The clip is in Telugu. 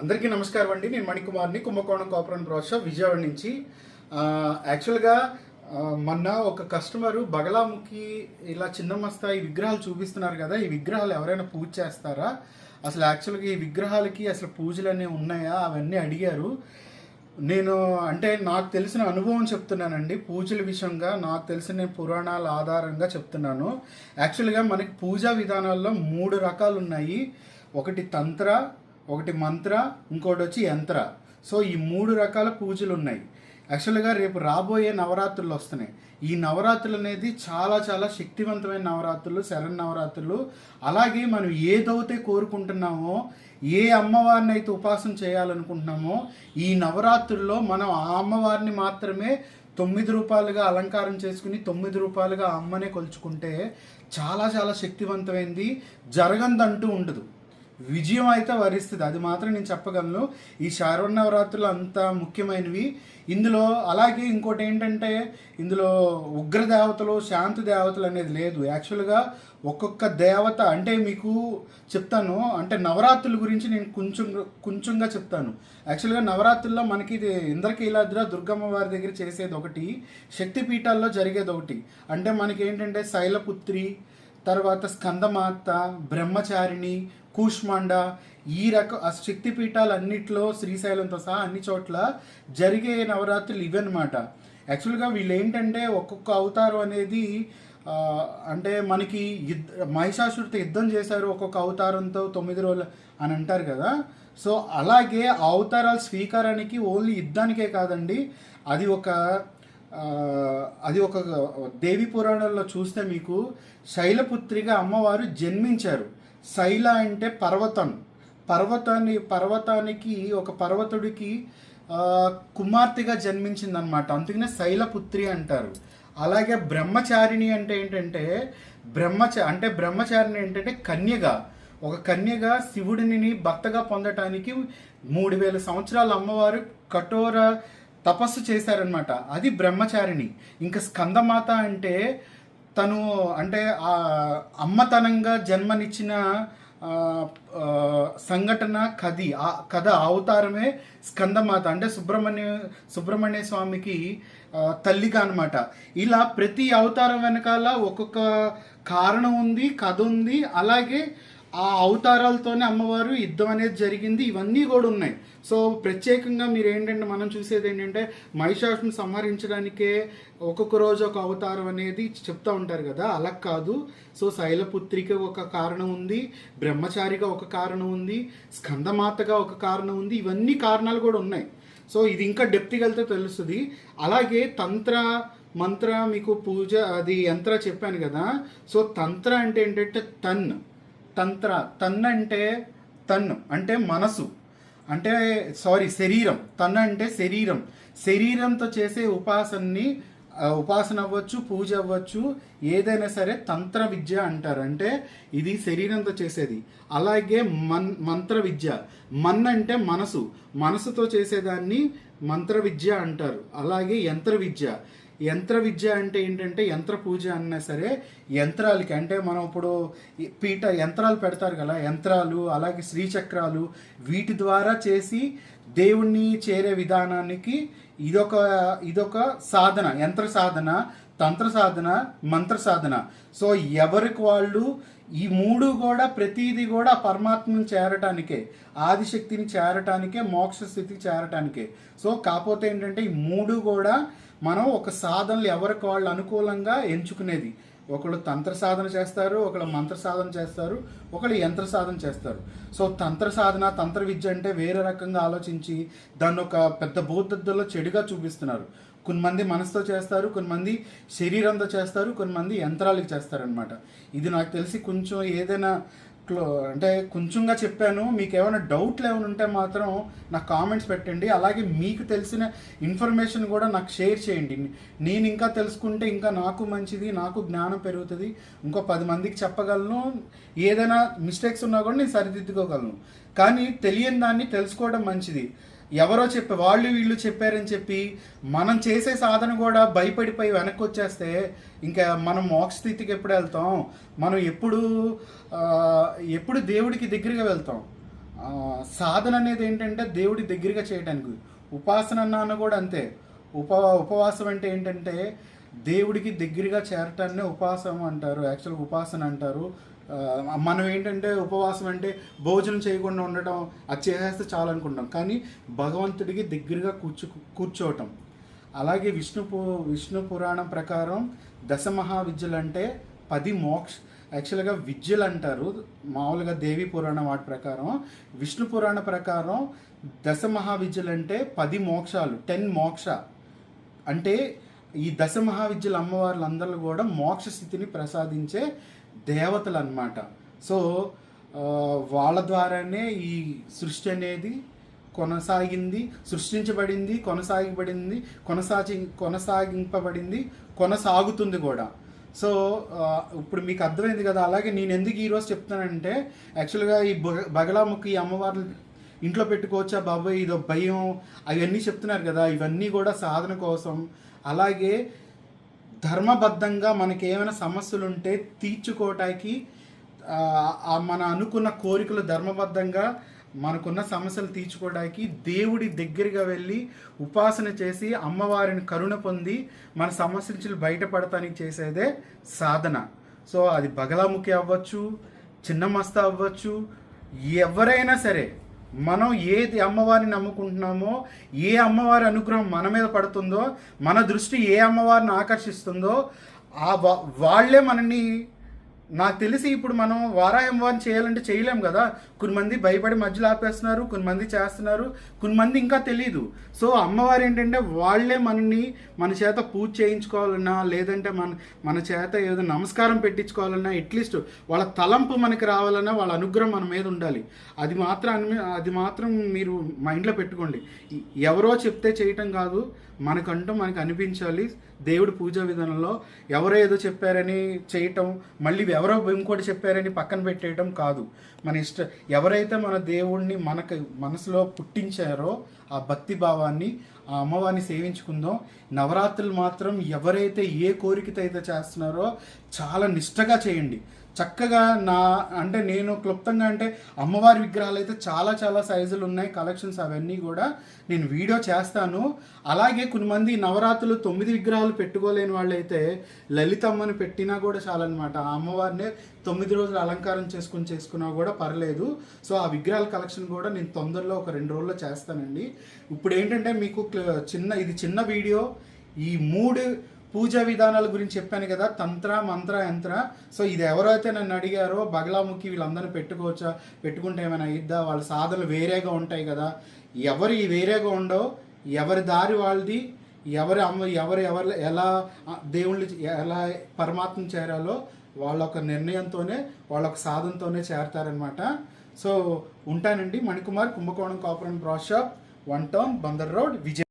అందరికీ నమస్కారం అండి. నేను మణికుమార్ని కుంభకోణం కాపురం ప్రోత్సవ విజయవాడ నుంచి. యాక్చువల్గా మొన్న ఒక కస్టమరు బగలాముఖి ఇలా చిన్న మస్తాయి విగ్రహాలు చూపిస్తున్నారు కదా ఈ విగ్రహాలు ఎవరైనా పూజ చేస్తారా? అసలు యాక్చువల్గా ఈ విగ్రహాలకి అసలు పూజలు అనేవి ఉన్నాయా? అవన్నీ అడిగారు. నేను అంటే నాకు తెలిసిన అనుభవం చెప్తున్నానండి. పూజల విషయంగా నాకు తెలిసిన పురాణాల ఆధారంగా చెప్తున్నాను. యాక్చువల్గా మనకి పూజా విధానాల్లో మూడు రకాలు ఉన్నాయి ఒకటి తంత్ర ఒకటి మంత్ర ఇంకోటి వచ్చి యంత్ర. సో ఈ మూడు రకాల పూజలు ఉన్నాయి యాక్చువల్గా రేపు రాబోయే నవరాత్రులు వస్తున్నాయి. ఈ నవరాత్రులు అనేది చాలా చాలా శక్తివంతమైన నవరాత్రులు శరణ్ నవరాత్రులు. అలాగే మనం ఏదైతే కోరుకుంటున్నామో ఏ అమ్మవారిని అయితే ఉపాసన చేయాలనుకుంటున్నామో ఈ నవరాత్రుల్లో మనం ఆ అమ్మవారిని మాత్రమే తొమ్మిది రూపాయలుగా అలంకారం చేసుకుని తొమ్మిది రూపాయలుగా అమ్మనే కొలుచుకుంటే చాలా చాలా శక్తివంతమైంది. జరగందంటూ ఉండదు. విజయం అయితే వరిస్తుంది. అది మాత్రం నేను చెప్పగలను. ఈ శారవన్నవరాత్రులు అంత ముఖ్యమైనవి. ఇందులో అలాగే ఇంకోటి ఏంటంటే ఇందులో ఉగ్ర దేవతలు శాంతి దేవతలు అనేది లేదు. యాక్చువల్గా ఒక్కొక్క దేవత అంటే మీకు చెప్తాను అంటే నవరాత్రుల గురించి నేను కొంచెం కొంచెంగా చెప్తాను. యాక్చువల్గా నవరాత్రుల్లో మనకి ఇది ఇంద్రకీలాద్ర దుర్గమ్మ వారి దగ్గర చేసేది ఒకటి శక్తిపీఠాల్లో జరిగేది ఒకటి. అంటే మనకి ఏంటంటే శైలపుత్రి తర్వాత స్కందమాత బ్రహ్మచారిణి కూష్మాండ ఈ రక ఆ శక్తిపీఠాలన్నిట్లో శ్రీశైలంతో సహా అన్ని చోట్ల జరిగే నవరాత్రులు ఇవన్నమాట. యాక్చువల్గా వీళ్ళు ఏంటంటే ఒక్కొక్క అవతారం అనేది అంటే మనకి యుద్ధ మహిషాసుడితో యుద్ధం చేశారు ఒక్కొక్క అవతారంతో తొమ్మిది రోజులు అని అంటారు కదా. సో అలాగే అవతారాల స్వీకారానికి ఓన్లీ యుద్ధానికే కాదండి అది ఒక అది ఒక దేవి పురాణంలో చూస్తే మీకు శైలపుత్రిగా అమ్మవారు జన్మించారు. శైల అంటే పర్వతం. పర్వతాన్ని పర్వతానికి ఒక పర్వతుడికి కుమార్తెగా జన్మించిందనమాట అందుకనే శైలపుత్రి అంటారు. అలాగే బ్రహ్మచారిణి అంటే ఏంటంటే బ్రహ్మచ అంటే బ్రహ్మచారిణి ఏంటంటే కన్యగా. ఒక కన్యగా శివుడిని భర్తగా పొందటానికి మూడు వేల సంవత్సరాల అమ్మవారు కఠోర తపస్సు చేశారనమాట అది బ్రహ్మచారిణి. ఇంకా స్కందమాత అంటే తను అంటే ఆ అమ్మతనంగా జన్మనిచ్చిన సంఘటన కది ఆ కథ అవతారమే స్కందమాత అంటే సుబ్రహ్మణ్య సుబ్రహ్మణ్య స్వామికి తల్లిగా అనమాట ఇలా ప్రతి అవతారం వెనకాల ఒక్కొక్క కారణం ఉంది కథ ఉంది అలాగే ఆ అవతారాలతోనే అమ్మవారు యుద్ధం అనేది జరిగింది. ఇవన్నీ కూడా ఉన్నాయి. సో ప్రత్యేకంగా మీరు ఏంటంటే మనం చూసేది ఏంటంటే మహిషాసుని సంహరించడానికే ఒక్కొక్క రోజు ఒక అవతారం అనేది చెప్తా ఉంటారు కదా. అలా కాదు. సో శైలపుత్రిక ఒక కారణం ఉంది. బ్రహ్మచారిగా ఒక కారణం ఉంది. స్కందమాతగా ఒక కారణం ఉంది. ఇవన్నీ కారణాలు కూడా ఉన్నాయి. సో ఇది ఇంకా డెప్త్కి వెళ్తే తెలుస్తుంది. అలాగే తంత్ర మంత్ర మీకు పూజ అది యంత్ర చెప్పాను కదా. సో తంత్ర అంటే ఏంటంటే తన్. తంత్ర తన్ అంటే తన్ అంటే మనసు. అంటే సారీ శరీరం. తన్ అంటే శరీరం. శరీరంతో చేసే ఉపాసనని ఉపాసన అవ్వచ్చు పూజ అవ్వచ్చు ఏదైనా సరే తంత్ర విద్య అంటారు. అంటే ఇది శరీరంతో చేసేది. అలాగే మన్ మంత్ర విద్య. మన్ అంటే మనసు. మనసుతో చేసేదాన్ని మంత్ర విద్య అంటారు. అలాగే యంత్ర విద్య. యంత్ర విద్య అంటే ఏంటంటే యంత్ర పూజ అన్నా సరే యంత్రాలకి అంటే మనం ఇప్పుడు పీట యంత్రాలు పెడతారు కదా యంత్రాలు అలాగే శ్రీచక్రాలు వీటి ద్వారా చేసి దేవుణ్ణి చేరే విధానానికి ఇదొక ఇదొక సాధన యంత్ర సాధన తంత్ర సాధన మంత్ర సాధన. సో ఎవరికి వాళ్ళు ఈ మూడు కూడా ప్రతిదీ కూడా పరమాత్మను చేరటానికే ఆదిశక్తిని చేరటానికే మోక్ష స్థితి చేరటానికే. సో కాకపోతే ఏంటంటే ఈ మూడు కూడా మనం ఒక సాధనలు ఎవరికి వాళ్ళు అనుకూలంగా ఎంచుకునేది. ఒకళ్ళు తంత్ర సాధన చేస్తారు ఒకళ్ళు మంత్ర సాధన చేస్తారు ఒకళ్ళు యంత్ర సాధన చేస్తారు. సో తంత్ర సాధన తంత్ర విద్య అంటే వేరే రకంగా ఆలోచించి దాన్ని ఒక పెద్ద బౌద్ధలో చెడుగా చూపిస్తున్నారు. కొంతమంది మనసుతో చేస్తారు కొంతమంది శరీరంతో చేస్తారు కొంతమంది యంత్రాలకి చేస్తారనమాట ఇది నాకు తెలిసి కొంచెం ఏదైనా క్లో అంటే కొంచెంగా చెప్పాను మీకు ఏమైనా డౌట్లు ఏమైనా ఉంటే మాత్రం నాకు కామెంట్స్ పెట్టండి. అలాగే మీకు తెలిసిన ఇన్ఫర్మేషన్ కూడా నాకు షేర్ చేయండి. నేను ఇంకా తెలుసుకుంటే ఇంకా నాకు మంచిది నాకు జ్ఞానం పెరుగుతుంది. ఇంకో పది మందికి చెప్పగలను. ఏదైనా మిస్టేక్స్ ఉన్నా కూడా నేను సరిదిద్దుకోగలను. కానీ తెలియని దాన్ని తెలుసుకోవడం మంచిది. ఎవరో చెప్పి వాళ్ళు వీళ్ళు చెప్పారని చెప్పి మనం చేసే సాధన కూడా భయపడిపోయి వెనక్కి వచ్చేస్తే ఇంకా మనం మోక్షస్థితికి ఎప్పుడు వెళ్తాం? మనం ఎప్పుడు ఎప్పుడు దేవుడికి దగ్గరగా వెళ్తాం? సాధన అనేది ఏంటంటే దేవుడి దగ్గరగా చేయడానికి. ఉపాసన అన్న కూడా అంతే. ఉప ఉపవాసం అంటే ఏంటంటే దేవుడికి దగ్గరగా చేరటాన్ని ఉపవాసం అంటారు. యాక్చువల్గా ఉపాసన అంటారు. మనం ఏంటంటే ఉపవాసం అంటే భోజనం చేయకుండా ఉండటం అది చేసేస్తే చాలు అనుకుంటాం కానీ భగవంతుడికి దగ్గరగా కూర్చో కూర్చోవటం. అలాగే విష్ణు పు విష్ణు పురాణం ప్రకారం దశ మహావిద్యలు అంటే పది మోక్ష యాక్చువల్గా విద్యలు అంటారు మామూలుగా దేవి పురాణం వాటి ప్రకారం. విష్ణు పురాణ ప్రకారం దశ మహావిద్యలు అంటే పది మోక్షాలు టెన్ మోక్ష. అంటే ఈ దశ మహావిద్యల అమ్మవార్లందరూ కూడా మోక్ష స్థితిని ప్రసాదించే దేవతలు అనమాట సో వాళ్ళ ద్వారానే ఈ సృష్టి అనేది కొనసాగింది సృష్టించబడింది కొనసాగబడింది కొనసాగి కొనసాగింపబడింది కొనసాగుతుంది కూడా. సో ఇప్పుడు మీకు అర్థమైంది కదా అలాగే నేను ఎందుకు ఈరోజు చెప్తానంటే యాక్చువల్గా ఈ బగలాముఖి ఈ అమ్మవార్లు ఇంట్లో పెట్టుకోవచ్చా బాబాయ్? ఇదో భయం అవన్నీ చెప్తున్నారు కదా ఇవన్నీ కూడా సాధన కోసం. అలాగే ధర్మబద్ధంగా మనకి ఏమైనా సమస్యలు ఉంటే తీర్చుకోవటానికి మన అనుకున్న కోరికలు ధర్మబద్ధంగా మనకున్న సమస్యలు తీర్చుకోవడానికి దేవుడి దగ్గరగా వెళ్ళి ఉపాసన చేసి అమ్మవారిని కరుణ పొంది మన సమస్య నుంచి బయటపడటానికి చేసేదే సాధన. సో అది బగలాముఖి అవ్వచ్చు చిన్న మస్త అవ్వచ్చు ఎవరైనా సరే మనం ఏది అమ్మవారిని నమ్ముకుంటున్నామో ఏ అమ్మవారి అనుగ్రహం మన మీద పడుతుందో మన దృష్టి ఏ అమ్మవారిని ఆకర్షిస్తుందో ఆ వా- వాళ్ళే మనని నాకు తెలిసి ఇప్పుడు మనం వారాయం వారం చేయాలంటే చేయలేం కదా. కొన్ని మంది భయపడి మధ్యలో ఆపేస్తున్నారు కొన్ని మంది చేస్తున్నారు కొన్ని మంది ఇంకా తెలియదు సో అమ్మవారు ఏంటంటే వాళ్ళే మనని మన చేత పూజ చేయించుకోవాలన్నా లేదంటే మన మన చేత ఏదో నమస్కారం పెట్టించుకోవాలన్నా అట్లీస్ట్ వాళ్ళ తలంపు మనకి రావాలన్నా వాళ్ళ అనుగ్రహం మన మీద ఉండాలి. అది మాత్రం అని అది మాత్రం మీరు మైండ్లో పెట్టుకోండి. ఎవరో చెప్తే చేయటం కాదు. మనకంటూ మనకు అనిపించాలి దేవుడి పూజా విధానంలో. ఎవరో ఏదో చెప్పారని చేయటం మళ్ళీ ఎవరో ఇంకోటి చెప్పారని పక్కన పెట్టేయడం కాదు. మన ఇష్ట ఎవరైతే మన దేవుణ్ణి మనకు మనసులో పుట్టించారో ఆ భక్తి భావాన్ని ఆ అమ్మవారిని సేవించుకుందాం. నవరాత్రులు మాత్రం ఎవరైతే ఏ కోరికతో అయితే చేస్తున్నారో చాలా నిష్టగా చేయండి. చక్కగా నా అంటే నేను క్లుప్తంగా అంటే అమ్మవారి విగ్రహాలు అయితే చాలా చాలా సైజులు ఉన్నాయి కలెక్షన్స్ అవన్నీ కూడా నేను వీడియో చేస్తాను. అలాగే కొంతమంది నవరాత్రులు తొమ్మిది విగ్రహాలు పెట్టుకోలేని వాళ్ళైతే లలితమ్మని పెట్టినా కూడా చాలన్నమాట. ఆ అమ్మవారినే తొమ్మిది రోజులు అలంకారం చేసుకుని చేసుకున్నా కూడా పర్లేదు. సో ఆ విగ్రహాల కలెక్షన్ కూడా నేను తొందరలో ఒక రెండు రోజుల్లో చేస్తానండి. ఇప్పుడు ఏంటంటే మీకు క్ల- చిన్న ఇది చిన్న వీడియో ఈ మూడు పూజా విధానాల గురించి చెప్పాను కదా తంత్ర మంత్ర యంత్ర. సో ఇది ఎవరైతే నన్ను అడిగారో బగలాముఖి వీళ్ళందరినీ పెట్టుకోవచ్చా పెట్టుకుంటే ఏమైనా ఇద్దా వాళ్ళ సాధనలు వేరేగా ఉంటాయి కదా. ఎవరు ఈ వేరేగా ఉండవు? ఎవరి దారి వాళ్ళది? ఎవరి అమ్మ ఎవరు ఎవరు ఎలా దేవుళ్ళు ఎలా పరమాత్మ చేరాలో వాళ్ళ ఒక నిర్ణయంతోనే వాళ్ళ ఒక సాధనతోనే చేరతారనమాట సో ఉంటానండి. మణికుమార్ కుంభకోణం కాపురం brush shop one town Bandar road Vijay